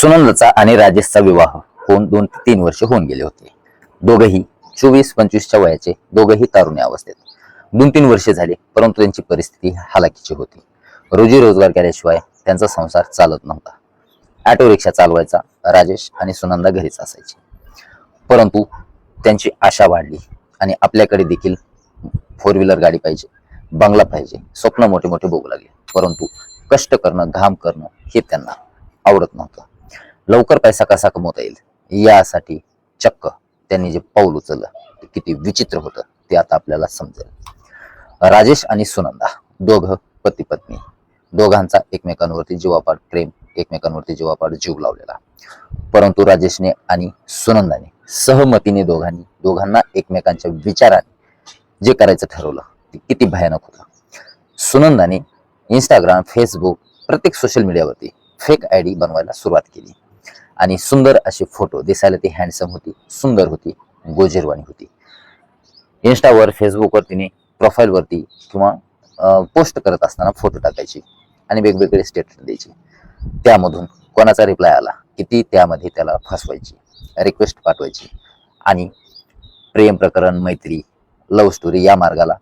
सुनंदचा आणि राजेशचा विवाह होऊन दोन ते तीन वर्ष होऊन गेले होते. दोघही चोवीस पंचवीसच्या वयाचे दोघही तारुण्य अवस्थेत. दोन तीन वर्षे झाले परंतु त्यांची परिस्थिती हालाकीची होती. रोजी रोजगार केल्याशिवाय त्यांचा संसार चालत नव्हता. ऑटो रिक्षा चालवायचा राजेश आणि सुनंदा घरीच असायचे. परंतु त्यांची आशा वाढली आणि आपल्याकडे देखील फोर व्हीलर गाडी पाहिजे बंगला पाहिजे स्वप्न मोठे मोठे बघू लागले. परंतु कष्ट करणं घाम करणं हे त्यांना आवडत नव्हतं. लवकर पैसा कसा कमवता येईल? यासाठी चक्क त्यांनी जे पाऊल उचललं ते किती विचित्र होतं ते आता आपल्याला समजेल. राजेश आणि सुनंदा दोघं पती पत्नी दोघांचा एकमेकांवरती जीवापाड प्रेम एकमेकांवरती जीवापाड जीव लावलेला. परंतु राजेशने आणि सुनंदाने सहमतीने दोघांनी दोघांना एकमेकांच्या विचाराने जे करायचं ठरवलं ते किती भयानक होतं. सुनंदाने इंस्टाग्राम फेसबुक प्रत्येक सोशल मीडियावरती फेक आय डी बनवायला सुरुवात केली. आणि सुंदर असे फोटो दिसायला ती हँडसम होती सुंदर होती गोजीरवाणी होती. इंस्टावर फेसबुकवर तिने प्रोफाईलवरती किंवा पोस्ट करत असताना फोटो टाकायची आणि वेगवेगळे स्टेटस द्यायची. त्यामधून कोणाचा रिप्लाय आला की ती त्यामध्ये त्याला फसवायची रिक्वेस्ट पाठवायची आणि प्रेम प्रकरण मैत्री लव्ह स्टोरी या मार्गाला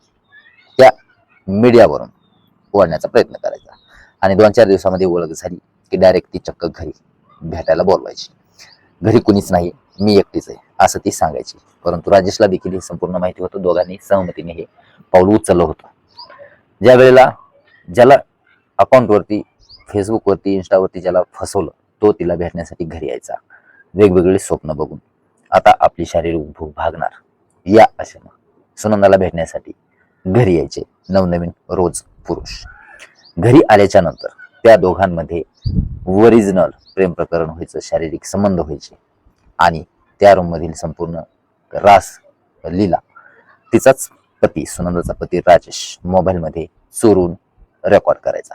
त्या मीडियावरून ओढण्याचा प्रयत्न करायचा. आणि दोन चार दिवसामध्ये ओळख झाली की डायरेक्ट ती चक्क घरी भेटायला बोलवायची. घरी कुणीच नाही मी एकटीच आहे असं ती सांगायची. परंतु राजेशला देखील हे संपूर्ण माहिती होतं दोघांनी सहमतीने हे पाऊल उचललं होतं. ज्या वेळेला ज्याला अकाउंटवरती फेसबुकवरती इंस्टावरती ज्याला फसवलं तो तिला भेटण्यासाठी घरी यायचा. वेगवेगळी स्वप्न बघून. आता आपली शारीरिक भूक भागणार. या आशेनं सुनंदाला भेटण्यासाठी घरी यायचे नवनवीन रोज पुरुष. घरी आल्याच्यानंतर त्या दोघांमध्ये ओरिजिनल प्रेम प्रकरण व्हायचं शारीरिक संबंध व्हायचे. आणि त्या रूममधील संपूर्ण रास लीला तिचाच पती सुनंदाचा पती राजेश मोबाईलमध्ये चोरून रेकॉर्ड करायचा.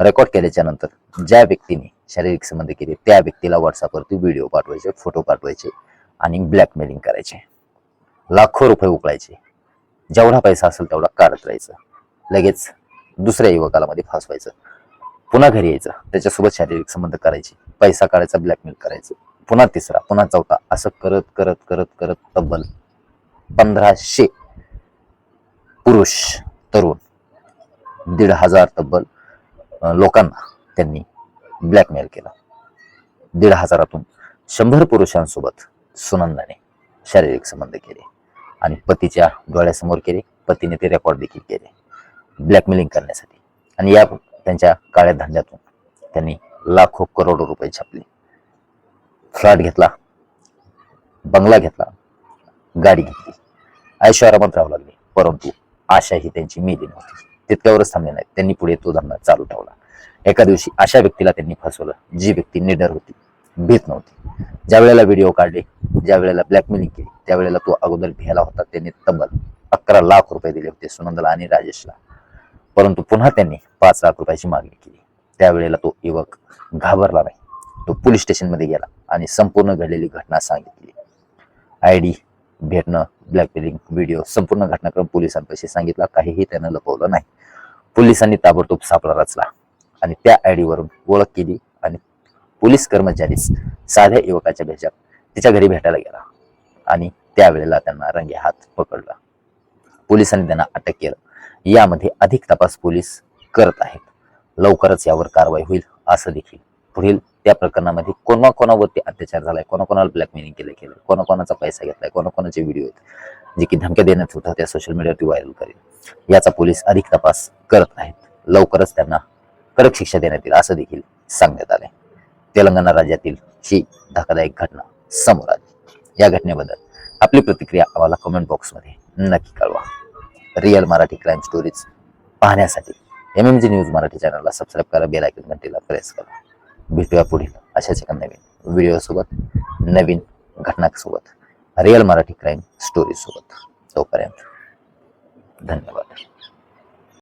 रेकॉर्ड केल्याच्यानंतर ज्या व्यक्तीने शारीरिक संबंध केले त्या व्यक्तीला व्हॉट्सअपवरती व्हिडिओ पाठवायचे फोटो पाठवायचे आणि ब्लॅकमेलिंग करायचे. लाखो रुपये उकळायचे. जेवढा पैसा असेल तेवढा काढत राहायचं. लगेच दुसऱ्या युवकाला मध्ये फासवायचं. पुन्हा घरी यायचं. त्याच्यासोबत शारीरिक संबंध करायचे. पैसा काढायचा ब्लॅकमेल करायचं. पुन्हा तिसरा पुन्हा चौथा. असं करत करत करत करत तब्बल पंधराशे पुरुष तरुण दीड हजार तब्बल लोकांना त्यांनी ब्लॅकमेल केलं. दीड हजारातून शंभर पुरुषांसोबत सुनंदाने शारीरिक संबंध केले आणि पतीच्या डोळ्यासमोर केले. पतीने ते रेकॉर्ड देखील केले. ब्लॅकमेलिंग करण्यासाठी. आणि या त्यांच्या काळ्या धंद्यातून त्यांनी लाखो करोडो रुपये छापले. फ्लॅट घेतला बंगला घेतला गाडी घेतली. ऐश्वर्यामत राहू लागली परंतु आशा ही त्यांची मेली नव्हती. तितक्यावरच थांबले नाहीत. त्यांनी पुढे तो धंदा चालू ठेवला. एका दिवशी अशा व्यक्तीला त्यांनी फसवलं जी व्यक्ती निडर होती भीत नव्हती. ज्या वेळेला व्हिडिओ काढले ज्या वेळेला ब्लॅकमेलिंग केली त्यावेळेला तो अगोदर भियाला होता. त्यांनी तब्बल अकरा लाख रुपये दिले होते सुनंदला आणि राजेशला. परंतु पुन्हा त्यांनी पाच लाख रुपयाची मागणी केली. त्यावेळेला तो युवक घाबरला नाही. तो पोलीस स्टेशनमध्ये गेला आणि संपूर्ण घडलेली घटना सांगितली. आय डी भेटणं ब्लॅकमेलिंग व्हिडिओ संपूर्ण घटनाक्रम पोलिसांपाशी सांगितला. काहीही त्यानं लपवलं नाही. पोलिसांनी ताबडतोब सापळा रचला आणि त्या आय डीवरून ओळख केली आणि पोलीस कर्मचारीच साध्या युवकाच्या भेजात तिच्या घरी भेटायला गेला आणि त्यावेळेला त्यांना रंगे हात पकडला. पोलिसांनी त्यांना अटक केलं. यामध्ये अधिक तपास पोलीस करत आहेत. लवकरच यावर कारवाई होईल असं देखील. पुढील त्या प्रकरणामध्ये कोणा कोणावरती अत्याचार झालाय कोणाकोणाला ब्लॅकमेलिंग केलं गेलं कोणाकोणाचा पैसा घेतलाय कोणाकोणाचे व्हिडिओ आहेत जे की धमक्या देण्यात होता त्या सोशल मीडियावरती व्हायरल करेल. याचा पोलीस अधिक तपास करत आहेत. लवकरच त्यांना कडक शिक्षा देण्यात येईल असं देखील सांगण्यात आलंय. तेलंगणा राज्यातील ही धक्कादायक घटना समोर आली. या घटनेबद्दल आपली प्रतिक्रिया आम्हाला कमेंट बॉक्समध्ये नक्की कळवा. रिअल मराठी क्राईम स्टोरीज पाहण्यासाठी. M M G news Marathi चॅनलला सबस्क्राईब करा बेल आयकन घंटीला प्रेस करा. भेटूया पुढील अशाच एका नवीन व्हिडिओसोबत नवीन घटनासोबत. रिअल मराठी क्राईम स्टोरीजसोबत तोपर्यंत धन्यवाद.